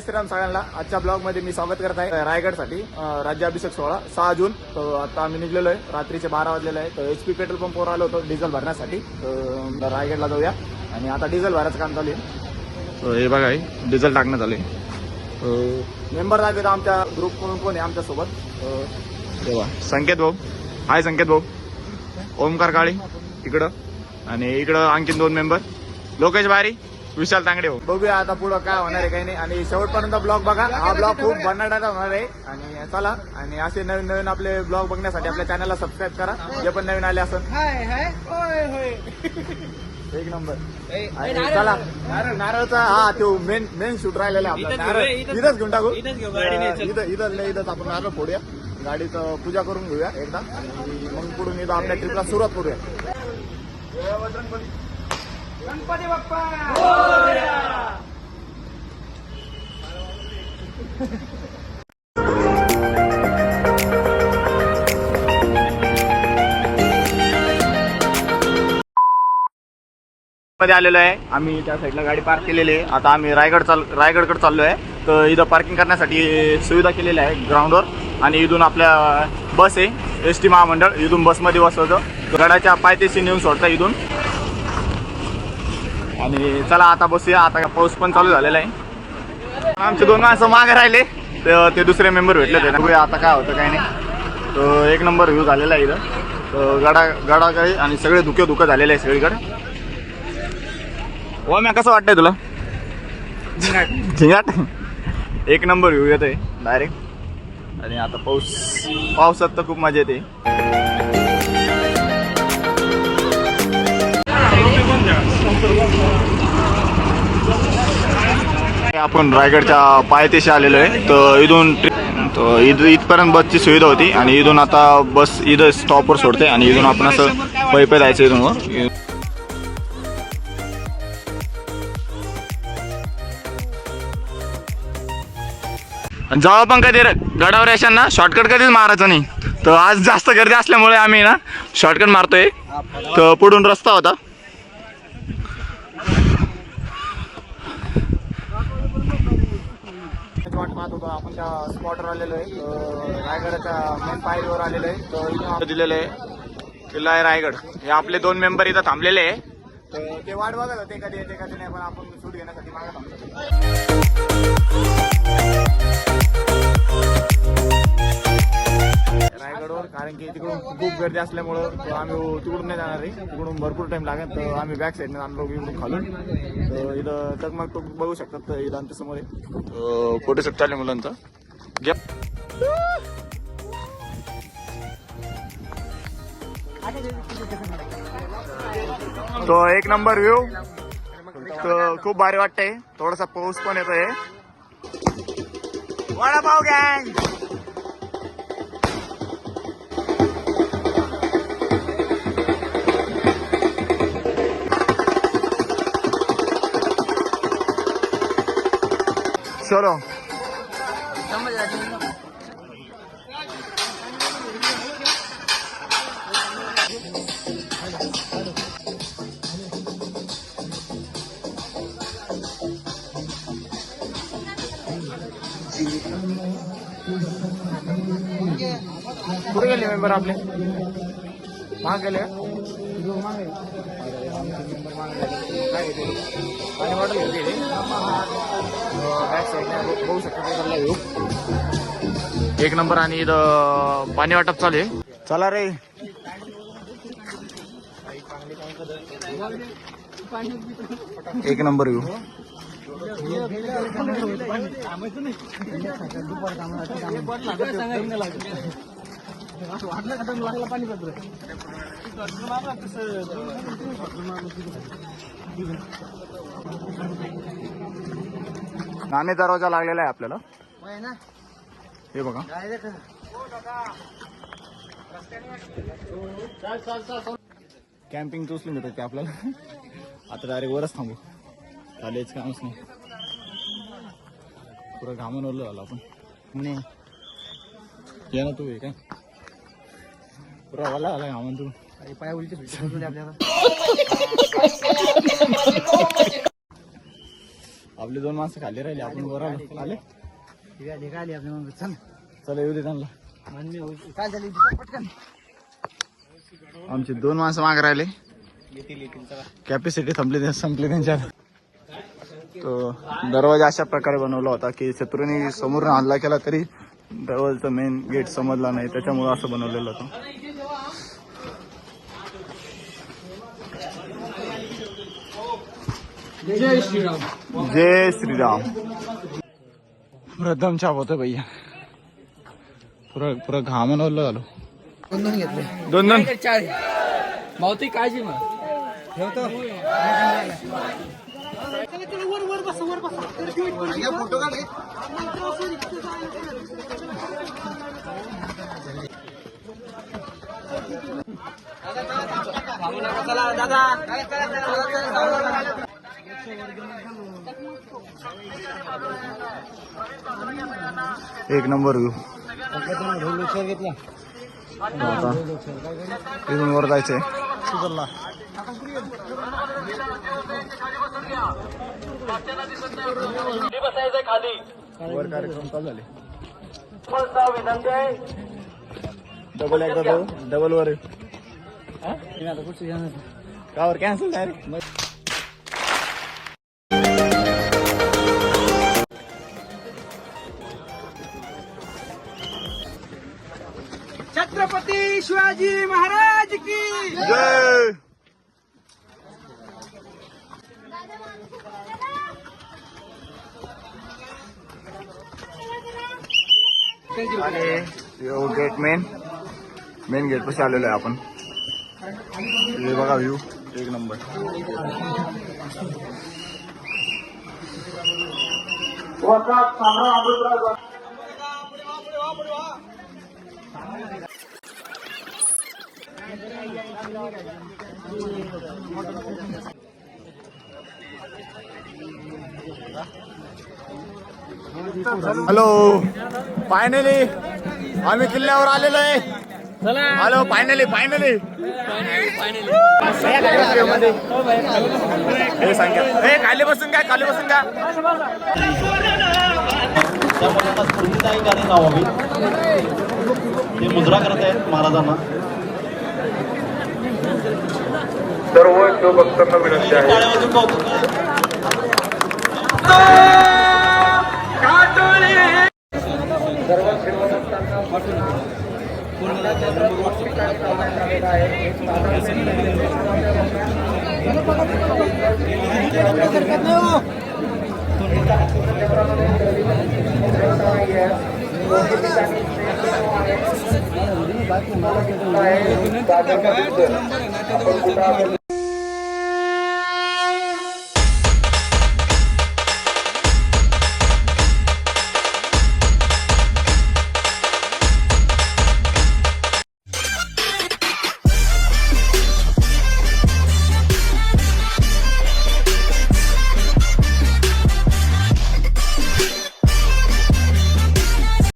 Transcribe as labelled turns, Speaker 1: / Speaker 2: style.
Speaker 1: श्रीराम सगळ्यांना. आजच्या ब्लॉगमध्ये मी स्वागत करत आहे रायगडसाठी. राज्याभिषेक सोहळा सहा जून. तर आता आम्ही निघलेलो आहे. रात्रीचे बारा वाजलेले आहे. तर एच पी पेट्रोल पंपवर आलो होतो डिझेल भरण्यासाठी. तर रायगडला जाऊया. आणि आता डिझेल भरायचं काम चालू आहे. हे बघा डिझेल टाकण्यात आले. मेंबर आहेत आमच्या ग्रुप कोण कोण आहे आमच्यासोबत? संकेत भाऊ. हाय संकेत भाऊ. ओमकार काळे इकडं. आणि इकडं आणखीन दोन मेंबर. लोकेश बारी. विशाल तांगडे भाऊ बघूया आता पुढं काय होणार आहे काही नाही. आणि शेवटपर्यंत ब्लॉग बघा. हा ब्लॉग खूप भन्नाटाचा होणार आहे. आणि चला. आणि असे नवीन नवीन आपले ब्लॉग बघण्यासाठी आपल्या चॅनलला सबस्क्राईब करा. जे पण नवीन आले असं
Speaker 2: हाय हाय. होय होय.
Speaker 1: एक नंबर. आणि चला. नारळचा हा तो मेन मेन शूट राहिलेला आपला. नारळ.
Speaker 2: इथंच-
Speaker 1: घेऊन टाकू. इथं इथं नाही, इथंच आपण नारळ फोडूया. गाडीचं पूजा करून घेऊया एकदा. आणि मग पुढून इथं आपल्या ट्रिपला सुरुवात करूया.
Speaker 2: गणपती बाप्पा!
Speaker 1: मध्ये आलेलो आहे. आम्ही त्या साईडला गाडी पार्क केलेली आहे. आता आम्ही रायगड चाल रायगडकडे चाललो आहे तर इथं पार्किंग करण्यासाठी सुविधा केलेली आहे ग्राउंडवर आणि इथून आपल्या बस आहे. एस टी महामंडळ. इथून बसमध्ये बसवतं गडाच्या पायथ्याशी नेऊन सोडतं इथून. आणि चला आता बसूया. आता पाऊस पण चालू झालेला आहे. आमचे दोन माणसं मागे राहिले. तर ते दुसरे मेंबर भेटले होते. बघूया आता काय होतं काय नाही. तर एक नंबर व्ह्यू झालेला आहे इथं. तर गडा गडा काही आणि सगळे धुके धुकं झालेले आहे सगळीकडे. ओ म्या कसं वाटतंय तुला? झिंगाट. एक नंबर व्ह्यू येतोय डायरेक्ट आणि आता पाऊस पावसात तर खूप मजा येते. आपण रायगडच्या पायथ्याशी आलेलो आहे. तर इथून ट्रि- तर इथ इथपर्यंत बसची सुविधा होती आणि इथून आता बस इथं स्टॉपवर सोडते आणि इथून आपण असं पैपे जायचं इथून वर. पण कधी र- गडावर येशाल ना शॉर्टकट कधीच मारायचं नाही. तर आज जास्त गर्दी असल्यामुळे आम्ही ना शॉर्टकट मारतोय. तर पुढून रस्ता होता. स्पॉट पाहत होतो. आपण त्या स्पॉटवर आलेलो आहे. रायगडच्या रायगडाच्या मेन पायरीवर आलेलो आहे. तर इथं दिलेलं आहे किल्ला आहे रायगड. हे आपले दोन मेंबर इथं थांबलेले आहे. तर ते वाट बघत होते कधी येते कधी नाही पण आपण शूट घेण्यासाठी मागत आहोत रायगडवर कारण की तिकडून खूप गर्दी असल्यामुळं तर आम्ही तिकडून नाही जाणार आहे. तिकडून भरपूर टाइम लागेल तर आम्ही बॅक साईडने आणलो इकडून खालून. तर इथं टकमक टोक बघू शकतात तर इथं आमच्यासमोर आहे. फोटो शूट चालू आहे मुलांचा? घ्या. तो एक नंबर व्ह्यू खूप भारी वाटतंय. थोडासा पाऊस पण येतोय. वडापाव गँग चलो कुठे गेले मेंबर? पाणी बॉटल घेतली आहे. बॅक साईडने बघू शकता एक नंबर आणि इथं पाणी वाटप चालू आहे. चला रे. एक नंबर नाणे दरवाजा लागलेला आहे आपल्याला. हे बघा. कॅम्पिंग उचलून घेतात ते आपल्याला. आता डायरेक्ट वरच थांबू. चालेच कामच नाही. पुरं घामून ओरलं झालं आपण. नाही. ये ना तू हे काय? तू
Speaker 2: पाया उलटी आपल्याला.
Speaker 1: आपले दोन माणसं खाली राहिले आपण वर आलो. आले?
Speaker 2: निघाली आपली मग चल.
Speaker 1: चला येऊ दे त्यांना.
Speaker 2: काय झाली पटकन.
Speaker 1: आमचे दोन माणसं मागे राहिले. कॅपॅसिटी संपली संपली त्यांच्या. तो दरवाजा अशा प्रकारे बनवला होता की शत्रूने समोर हल्ला केला तरी दरवाजाचं मेन गेट समजला नाही. त्याच्यामुळे असं बनवलेलं होतं.
Speaker 2: जय श्रीराम
Speaker 1: जय श्रीराम प्रथम छाप होतं भैया पुरं पुरं घामन ओलं झालो
Speaker 2: दोन दोन घेतले
Speaker 1: दोन दोन
Speaker 2: चार मावती काळजी मग ठेवतो फोटो काढ दादा
Speaker 1: एक नंबर व्यू
Speaker 2: घेतला
Speaker 1: आता इथून वर जायचंय. वर कार्यक्रम चालू झाले. डबल एकदा जाऊ. डबल वर. कावर कॅन्सल डायरेक्ट
Speaker 2: शिवाजी महाराज की।
Speaker 1: जय। आणि यो गेट मेन मेन गेट पाशी आलेलो आहे आपण. हे बघा व्ह्यू एक नंबर हॅलो फायनली आम्ही किल्ल्यावर आलेलो आहे. हॅलो फायनली फायनली हे सांगा. हे खाली बसून काय खाली बसून का
Speaker 3: त्यामुळे ते मुद्रा करत आहेत महाराजांना.
Speaker 1: सर्व शिवभक्तांना विनंती आहे.
Speaker 3: सर्व आहे आहे